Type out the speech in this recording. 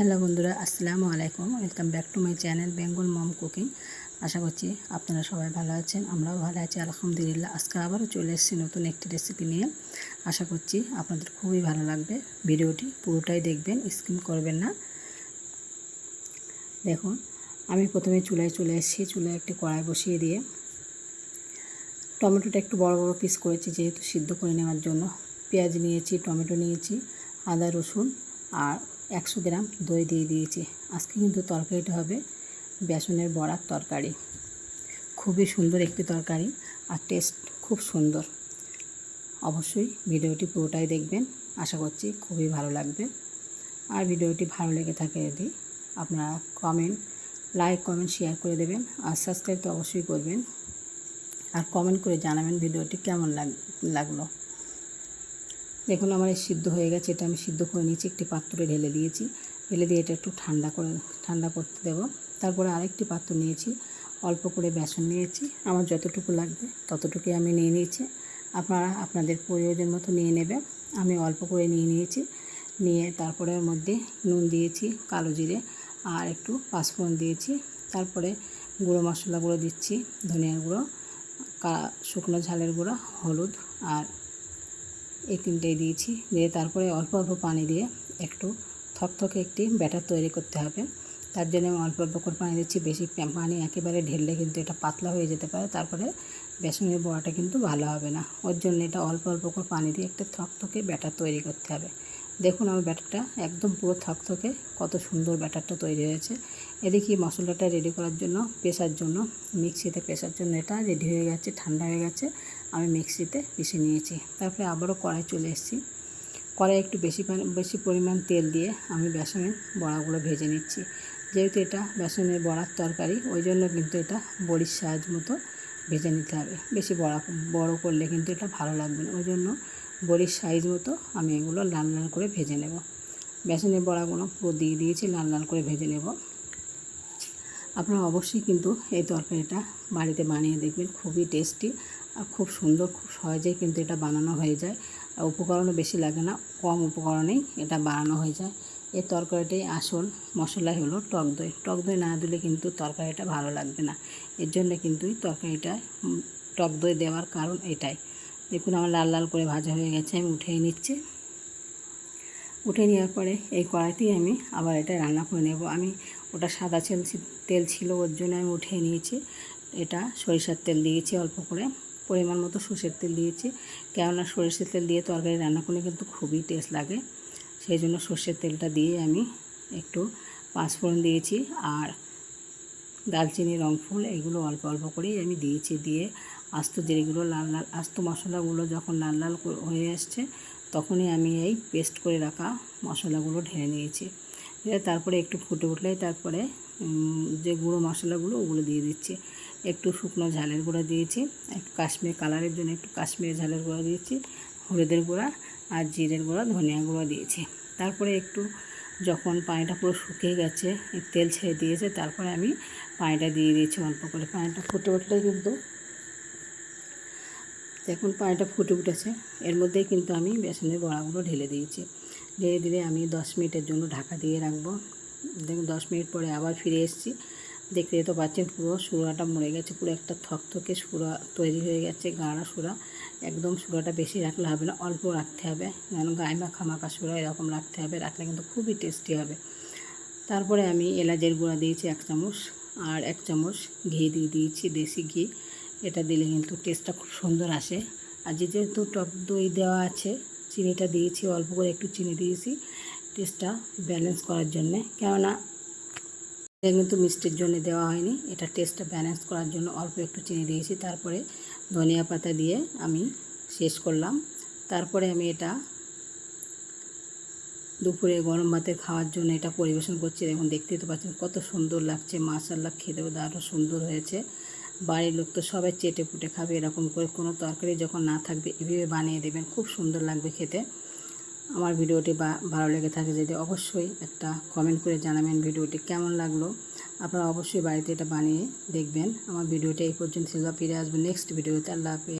Hello বন্ধুরা, আসসালামু আলাইকুম। Welcome back to my channel Bengal mom cooking আশা করছি আপনারা সবাই ভালো আছেন, আমরাও ভালো আছি, আলহামদুলিল্লাহ। আজকে আবারও চলে এসেছি নতুন একটি রেসিপি নিয়ে। আশা করছি আপনাদের খুবই ভালো লাগবে। ভিডিওটি পুরোটাই দেখবেন স্কিম করবেন না। দেখুন, আমি প্রথমে চুলায় চলে এসেছি। চুলায় একটি কড়াই বসিয়ে দিয়ে টমেটোটা একটু বড় বড় পিস করেছি, যেহেতু সিদ্ধ করে নেওয়ার জন্য। পেঁয়াজ নিয়েছি, টমেটো নিয়েছি, আদা, রসুন আর একশো গ্রাম দই দিয়ে দিয়েছি। আজকে কিন্তু তরকারিটা হবে বেসনের বড়ার তরকারি। খুবই সুন্দর একটি তরকারি আর টেস্ট খুব সুন্দর। অবশ্যই ভিডিওটি পুরোটাই দেখবেন। আশা করছি খুবই ভালো লাগবে। আর ভিডিওটি ভালো লেগে থাকে যদি আপনারা কমেন্ট লাইক কমেন্ট শেয়ার করে দেবেন। আর সাবস্ক্রাইব তো অবশ্যই করবেন। আর কমেন্ট করে জানাবেন ভিডিওটি কেমন লাগল। দেখুন, আমার সিদ্ধ হয়ে গেছে। এটা আমি সিদ্ধ করে নিয়েছি, একটি পাত্রে ঢেলে দিয়েছি। ঢেলে দিয়ে এটা একটু ঠান্ডা করে, ঠান্ডা করতে দেবো। তারপরে আরেকটি পাত্র নিয়েছি, অল্প করে বেসন নিয়েছি। আমার যতটুকু লাগবে ততটুকুই আমি নিয়ে নিয়েছি। আপনারা আপনাদের প্রয়োজন মতো নিয়ে নেবে আমি অল্প করে নিয়ে নিয়েছি। নিয়ে তারপরে ওর মধ্যে নুন দিয়েছি, কালো জিরে, আর একটু পাঁচফোড়ন দিয়েছি। তারপরে গুঁড়ো মশলাগুলো দিচ্ছি, ধনিয়ার গুঁড়ো শুকনো ঝালের গুঁড়ো, হলুদ, আর এই তিনটেই দিয়েছি। দিয়ে তারপরে অল্প অল্প পানি দিয়ে একটু থকথকে একটি ব্যাটার তৈরি করতে হবে। তার জন্য আমি অল্প অল্প করে পানি দিচ্ছি। বেশি পানি একেবারে ঢেললে কিন্তু এটা পাতলা হয়ে যেতে পারে। তারপরে বেসনের বড়াটা কিন্তু ভালো হবে না। ওর জন্য এটা অল্প অল্প করে পানি দিয়ে একটা থকথকে ব্যাটার তৈরি করতে হবে। দেখুন আমার ব্যাটারটা একদম পুরো থকথকে কত সুন্দর ব্যাটারটা তৈরি হয়েছে। এদিকে মশলাটা রেডি করার জন্য, পেশার জন্য মিক্সিতে পেশার জন্য এটা রেডি হয়ে গেছে, ঠান্ডা হয়ে গেছে। আমি মিক্সিতে পিষে নিয়েছি। তারপরে আবারও কড়াই চলে এসেছি। কড়াই একটু বেশি বেশি পরিমাণ তেল দিয়ে আমি বেসনের বড়াগুলো ভেজে নিচ্ছি। যেহেতু এটা বেসনের বড়ার তরকারি, ওই জন্য কিন্তু এটা বড়ির সাইজ মতো ভেজে নিতে হবে। বেশি বড়া, বড় করলে কিন্তু এটা ভালো লাগবে না। ওই জন্য বড়ির সাইজ মতো আমি এগুলো লাল লাল করে ভেজে নেব। বেসনের বড়াগুলো পুরো দিয়ে দিয়েছি, লাল লাল করে ভেজে নেব। আপনারা অবশ্যই কিন্তু এই তরকারিটা বাড়িতে বানিয়ে দেখবেন, খুবই টেস্টি। খুব সুন্দর, খুব সহজেই কিন্তু এটা বানানো হয়ে যায়। উপকরণও বেশি লাগে না, কম উপকরণেই এটা বানানো হয়ে যায়। এই তরকারিটাই আসল মশলাই হলো টক দই। টক দই না দিলে কিন্তু তরকারিটা ভালো লাগবে না। এর জন্য কিন্তু তরকারিটা টক দই দেওয়ার কারণ এটাই। দেখুন আমার লাল লাল করে ভাজা হয়ে গেছে, আমি উঠিয়ে নিচ্ছি। উঠে নেওয়ার পরে এই কড়াইতেই আমি আবার এটা রান্না করে নেব। আমি ওটা সাদা তেল তেল ছিল, ওর জন্য আমি উঠিয়ে নিয়েছি। এটা সরিষার তেল দিয়েছি অল্প করে। পরিমাণ মতো সর্ষের তেল দিয়েছি। কেননা সরিষার তেল দিয়ে তরকারি রান্না করলে কিন্তু খুবই টেস্ট লাগে। সেই জন্য সর্ষের তেলটা দিয়ে আমি একটু পাঁচফোড়ন দিয়েছি আর দালচিনি রংফুল এগুলো অল্প অল্প করেই আমি দিয়েছি। দিয়ে আস্ত জিরেগুলো, লাল লাল আস্ত মশলাগুলো যখন লাল লাল হয়ে আসছে তখনই আমি এই পেস্ট করে রাখা মশলাগুলো ঢেলে নিয়েছি। তারপরে একটু ফুটে উঠলেই তারপরে যে গুঁড়ো মশলাগুলো ওগুলো দিয়ে দিচ্ছি। একটু শুকনো ঝালের গুঁড়া দিয়েছি, একটু কাশ্মীর কালারের জন্য একটু কাশ্মীরি ঝালের গুঁড়া দিয়েছি, হলুদের গুঁড়া আর জিরের গুঁড়া, ধনিয়া গুঁড়া দিয়েছি। তারপরে একটু যখন পানিটা পুরো শুকিয়ে গেছে তেল ছেড়ে দিয়েছে, তারপরে আমি পানিটা দিয়ে দিয়েছি অল্প করে। পানিটা ফুটে উঠলে কিন্তু এখন পানিটা ফুটে উঠেছে। এর মধ্যেই কিন্তু আমি বেসনের বড়াগুলো ঢেলে দিয়েছি। ঢেলে দিলে আমি দশ মিনিটের জন্য ঢাকা দিয়ে রাখব। দেখুন দশ মিনিট পরে আবার ফিরে এসেছি। দেখতে তো পাচ্ছেন পুরো সুরাটা মরে গেছে, পুরো একটা থকথকে সুরা তৈরি হয়ে গেছে, গাঢ়া সুরা। একদম সুরাটা বেশি রাখলে হবে না, অল্প রাখতে হবে। যেন গায়ে মাখা মাখা সুরা এরকম রাখতে হবে, রাখলে কিন্তু খুবই টেস্টি হবে। তারপরে আমি এলাচের গুঁড়া দিয়েছি এক চামচ আর এক চামচ ঘি দিয়ে দিয়েছি, দেশি ঘি। এটা দিলে কিন্তু টেস্টটা খুব সুন্দর আসে। আর যেহেতু টক দই দেওয়া আছে, চিনিটা দিয়েছি, অল্প করে একটু চিনি দিয়েছি, টেস্টটা ব্যালেন্স করার জন্যে। কেননা এটা কিন্তু মিষ্টির জন্য দেওয়া হয়নি। এটা টেস্টটা ব্যালেন্স করার জন্য অল্প একটু চিনি দিয়েছি। তারপরে ধনিয়া পাতা দিয়ে আমি শেষ করলাম। তারপরে আমি এটা দুপুরে গরম ভাতের খাওয়ার জন্য এটা পরিবেশন করছি। দেখুন, দেখতেই তো পাচ্ছেন কত সুন্দর লাগছে। মাশাল্লাহ খেতেও দারুণ সুন্দর হয়েছে। বাড়ির লোক তো সবাই চেটে পুটে খাবে এরকম করে। কোনো তরকারি যখন না থাকবে, এভাবে বানিয়ে দেবেন। খুব সুন্দর লাগবে খেতে। আমার ভিডিওটি ভালো লেগে থাকে যদি অবশ্যই একটা কমেন্ট করে জানাবেন ভিডিওটি কেমন লাগল। আপনারা অবশ্যই বাড়িতে এটা বানিয়ে দেখবেন। আমার ভিডিওটা এই পর্যন্ত ছিল ফিরে আসবেন। নেক্সট ভিডিওতে আল্লাহ হাফিজ।